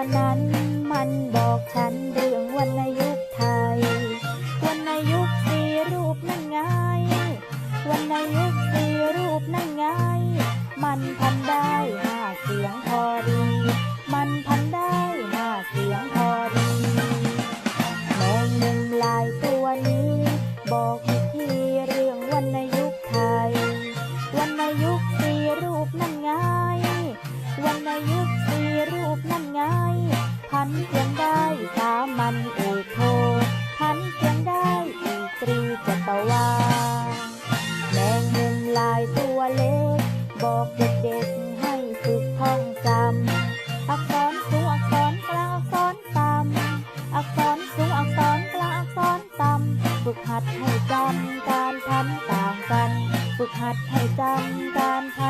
ันนั้น มันบอกฉันเรื่องวรรณยุคไทยวรรณยุคสีรูปนั่นไงวรรณยุคสีรูปนั่นไง มันพันได้ห้าเสียงพอดี มันพันได้ห้าเสียงพอดีแมงหนึ่งลายตัวนี้ บอกที่เรื่องวรรณยุคไทยวรรณยุคสีรูปนั่นไงูปนั่นไง พันเสียงได้สามัญเอกโท พันเสียงได้อีตรีจัตวา แมงมุมลายตัวเล็ก บอกเด็กๆให้ฝึกท่องจำ อักษรสูงอักษรกลางอักษรต่ำ อักษรสูงอักษรกลางอักษรต่ำ ฝึกหัดให้จำการพันต่างกัน ฝึกหัดให้จำการพัน